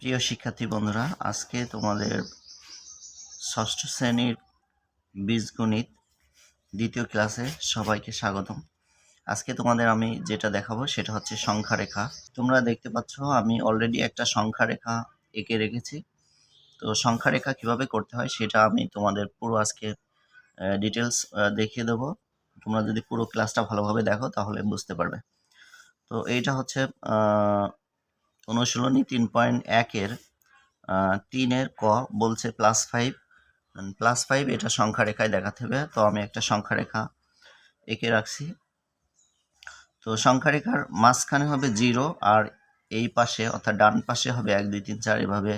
প্রিয় শিক্ষার্থী বন্ধুরা, আজকে তোমাদের ষষ্ঠ শ্রেণির বীজগণিত দ্বিতীয় ক্লাসে সবাইকে স্বাগতম। আজকে তোমাদের আমি যেটা দেখাবো সেটা হচ্ছে সংখ্যা রেখা তোমরা দেখতে পাচ্ছ আমি অলরেডি একটা সংখ্যা রেখা এঁকে রেখেছি। তো সংখ্যা রেখা কীভাবে করতে হয় সেটা আমি তোমাদের পুরো আজকে ডিটেলস দেখিয়ে দেবো। তোমরা যদি পুরো ক্লাসটা ভালোভাবে দেখো তাহলে বুঝতে পারবে। তো এইটা হচ্ছে অনুশীলনী তিন পয়েন্ট একের তিনের ক বলছে প্লাস ফাইভ প্লাস ফাইভ এটা সংখ্যা রেখায় দেখাতে হবে, তো আমি একটা সংখ্যা রেখা এঁকে রাখছি। তো সংখ্যা রেখার মাঝখানে হবে জিরো আর এই পাশে অর্থাৎ ডান পাশে হবে এক, দুই, তিন, চার এভাবে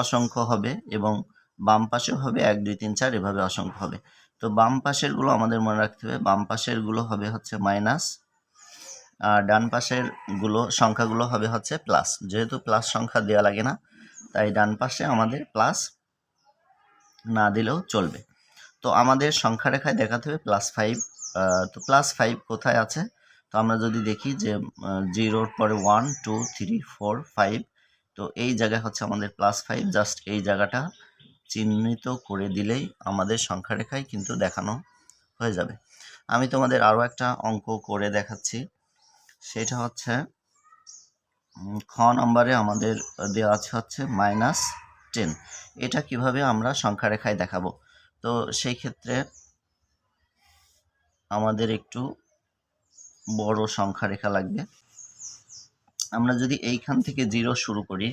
অসংখ্য হবে এবং বাম পাশেও হবে এক, দুই, তিন, চার এভাবে অসংখ্য হবে। তো বাম পাশেরগুলো আমাদের মনে রাখতে হবে, বাম পাশেরগুলো হবে হচ্ছে মাইনাস ডান পাশেরগুলো, সংখ্যাগুলো হবে হচ্ছে প্লাস যেহেতু প্লাস সংখ্যা দেওয়া লাগে না, তাই ডান পাশে আমাদের প্লাস না দিলেও চলবে। তো আমাদের সংখ্যা রেখায় দেখাতে হবে প্লাস ফাইভ তো প্লাস ফাইভ কোথায় আছে? তো আমরা যদি দেখি যে জিরোর পরে one two three four five তো এই জায়গায় হচ্ছে আমাদের প্লাস ফাইভ জাস্ট এই জায়গাটা চিহ্নিত করে দিলেই আমাদের সংখ্যা রেখায় কিন্তু দেখানো হয়ে যাবে। আমি তোমাদের আরও একটা অঙ্ক করে দেখাচ্ছি। সেটা হচ্ছে খ নম্বরে আমাদের দেওয়া আছে হচ্ছে মাইনাস টেন এটা কীভাবে আমরা সংখ্যা রেখায় দেখাবো? তো সেই ক্ষেত্রে আমাদের একটু বড় সংখ্যা রেখা লাগবে। আমরা যদি এইখান থেকে জিরো শুরু করি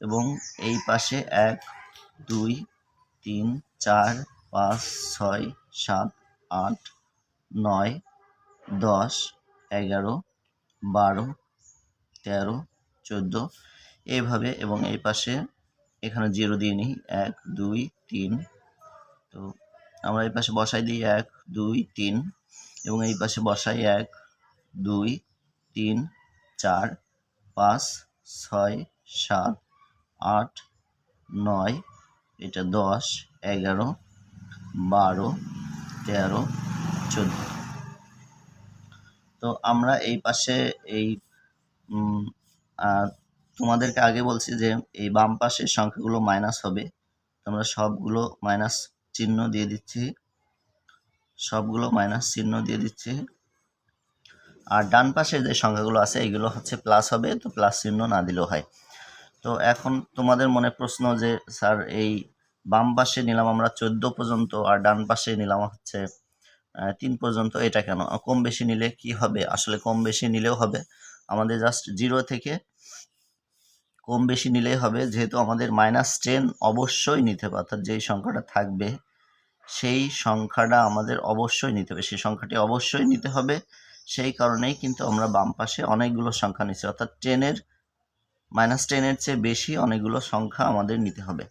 এবং এই পাশে এক, দুই, তিন, চার, পাঁচ, ছয়, সাত, আট, নয়, দশ, এগারো বারো, তেরো, চোদ্দ, এইভাবে এবং এই পাশে এখানে জিরো দিয়ে নিই, এক, দুই, তিন। তো আমরা এই পাশে বসাই দিই, এক, দুই, তিন এবং এই পাশে বসাই, এক, দুই, তিন, চার, পাঁচ, ছয়, সাত, আট, নয়, এটা দশ, এগারো, বারো, তেরো, চোদ্দ। তো আমরা এই পাশে এই তোমাদেরকে আগে বলছি যে এই বাম পাশের সংখ্যাগুলো মাইনাস হবে। তোমরা সবগুলো মাইনাস চিহ্ন দিয়ে দিচ্ছি। সবগুলো মাইনাস চিহ্ন দিয়ে দিচ্ছি। আর ডান পাশে যে সংখ্যাগুলো আছে, এগুলো হচ্ছে প্লাস হবে, তো প্লাস চিহ্ন না দিলেও হয়। তো এখন তোমাদের মনে প্রশ্ন যে, স্যার, এই বাম পাশে নিলাম আমরা চোদ্দ পর্যন্ত, আর ডান পাশে নিলাম হচ্ছে তিন পর্যন্ত এটা কেন? কম বেশি নিলে কি হবে? আসলে কম বেশি নিলেও হবে। আমাদের জাস্ট জিরো থেকে কম বেশি নিলেই হবে। যেহেতু আমাদের মাইনাস টেন অবশ্যই নিতে হবে, অর্থাৎ যেই সংখ্যাটা থাকবে, সেই সংখ্যাটা আমাদের অবশ্যই নিতে হবে। সেই সংখ্যাটি অবশ্যই নিতে হবে, সেই কারণেই কিন্তু আমরা বাম পাশে অনেকগুলো সংখ্যা নিচ্ছি। অর্থাৎ টেনের মাইনাস টেনের চেয়ে বেশি অনেকগুলো সংখ্যা আমাদের নিতে হবে।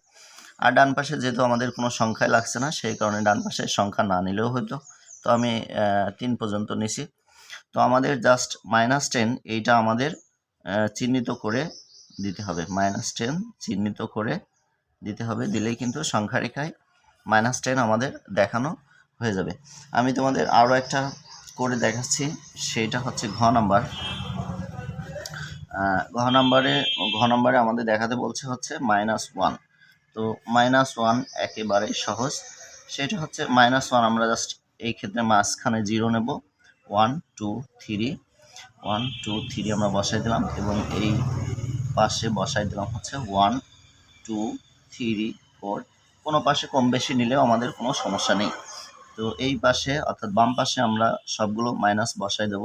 আর ডান পাশে যেহেতু আমাদের কোনো সংখ্যাই লাগছে না, সেই কারণে ডান পাশের সংখ্যা না নিলেও হতো তো আমি তিন পর্যন্ত নিছি। তো আমাদের জাস্ট মাইনাস টেন এইটা আমাদের চিহ্নিত করে দিতে হবে। মাইনাস টেন চিহ্নিত করে দিতে হবে, দিলেই কিন্তু সংখ্যা রেখায় মাইনাস টেন আমাদের দেখানো হয়ে যাবে। আমি তোমাদের আরও একটা করে দেখাচ্ছি, সেইটা হচ্ছে ঘ নাম্বার ঘ নাম্বারে ঘ নাম্বারে আমাদের দেখাতে বলছে হচ্ছে মাইনাস ওয়ান তো মাইনাস ওয়ান একেবারে সহজ। সেটা হচ্ছে মাইনাস ওয়ান আমরা জাস্ট এই ক্ষেত্রে মাঝখানে জিরো নেব। One two three one two three আমরা বসাই দিলাম এবং এই পাশে বসাই দিলাম হচ্ছে ওয়ান টু থ্রি ফোর কোনো পাশে কম বেশি নিলেও আমাদের কোনো সমস্যা নেই। তো এই পাশে অর্থাৎ বাম পাশে আমরা সবগুলো মাইনাস বসাই দেব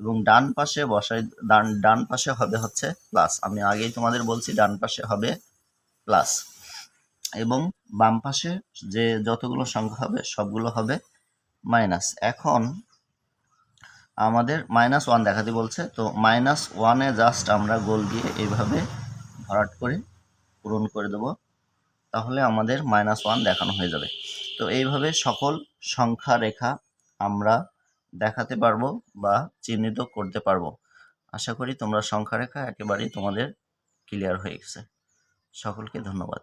এবং ডান পাশে বসাই, ডান ডান পাশে হবে হচ্ছে প্লাস আমি আগেই তোমাদের বলছি, ডান পাশে হবে প্লাস এবং বাম পাশে যে যতগুলো সংখ্যা হবে, সবগুলো হবে মাইনাস এখন আমাদের মাইনাস ওয়ান দেখাতে বলছে, তো মাইনাস ওয়ানে জাস্ট আমরা গোল দিয়ে এইভাবে ভরাট করে পূরণ করে দেব, তাহলে আমাদের মাইনাস ওয়ান দেখানো হয়ে যাবে। তো এইভাবে সকল সংখ্যা রেখা আমরা দেখাতে পারব বা চিহ্নিত করতে পারব। আশা করি তোমরা সংখ্যা রেখা একেবারেই তোমাদের ক্লিয়ার হয়ে গেছে। সকলকে ধন্যবাদ।